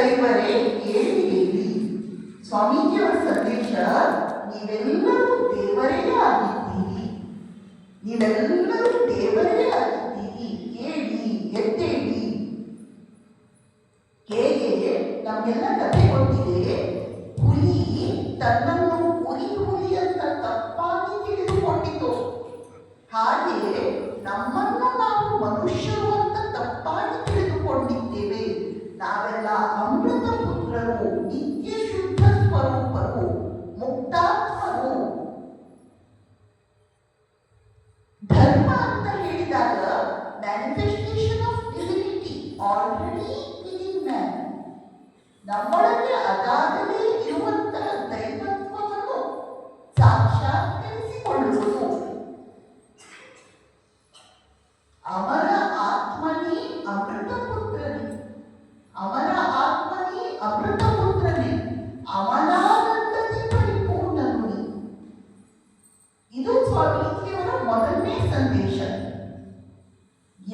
ದೈವರೇ ಏಳಿ ಏಳಿ ಸ್ವಾಮೀಜಿಯವರ ಸಂದೇಶ ನೀವೆಲ್ಲರೂ ದೇವರೇ ಆಗಿದ್ದೀರಿ. ನೀವೆಲ್ಲರೂ ದೇವರೇ ಆಗಿದ್ದೀರಿ. ಹೇಳಿ ಎದ್ದೇಳಿ. ಹೇಗೆ ನಮಗೆಲ್ಲ ಕಥೆ ಕೊಟ್ಟಿದೆ. ಹುಲಿ ತನ್ನನ್ನು ಹುಲಿ ಹುಲಿ ಅಂತ ತಪ್ಪಾಗಿ ತಿಳಿದುಕೊಂಡಿತು. ಹಾಗೆ ನಮ್ಮನ್ನು ನಾವು ಮನುಷ್ಯರು ನಮ್ಮೊಳಗೆ ಅದಾಗಲೇ ಇರುವಂತಹ ದೈವತ್ವವನ್ನು ಸಾಕ್ಷಾತ್ಕರಿಸಿಕೊಳ್ಳುವುದು. ಅಮರ ಆತ್ಮನೇ ಅಮೃತ ಅಮರ ಆತ್ಮನೇ ಅಮೃತ ಪುತ್ರನೇ ಪರಿಪೂರ್ಣನು. ಇದು ಸ್ವಾಮೀಜಿಯವರ ಮೊದಲನೇ ಸಂದೇಶ.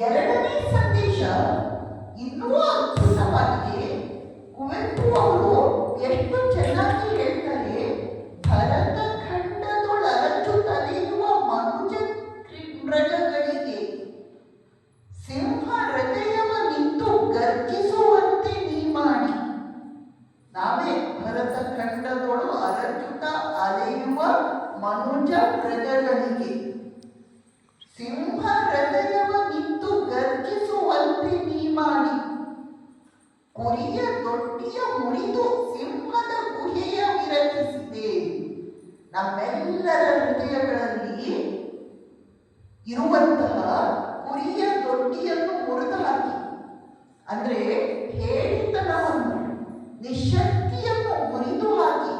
ಎರಡನೇ ಸಂದೇಶ ಇನ್ನೂ ಅದ್ಭುತವಾಗಿದೆ. ಕುವೆಂಪು ಅವರು ಎಷ್ಟು ಚೆನ್ನಾಗಿ ಹೇಳ್ತಾರೆ, ಭರತ ಖಂಡದೊಳರಚು ತಲೆಯುವ ಮನುಜ ಮೃಗಗಳಿಗೆ ಸಿಂಹ ಹೃದಯವ ನಿಂತು ಗರ್ಜಿಸುವಂತೆ ನೀ ಮಾಡಿ ನಾವೇ ಭರತ ಖಂಡದೊಳು ಅರಚುತ ಅಲೆಯುವ ಮನುಜ ಮೃಗಗಳಿಗೆ. ಸಿಂಹ ಕುರಿಯ ದೊಡ್ಡಿಯ ಮುರಿದು ಸಿಂಹದ ಗುಹೆಯ ವಿರಚಿಸಿದೆ. ನಮ್ಮೆಲ್ಲರ ಹೃದಯಗಳಲ್ಲಿ ಇರುವಂತಹ ಕುರಿಯ ದೊಡ್ಡಿಯನ್ನು ಮುರಿದು ಹಾಕಿ. ಅಂದ್ರೆ ಹೇಳಿತನವನ್ನು, ನಿಶಕ್ತಿಯನ್ನು ಮುರಿದು ಹಾಕಿ.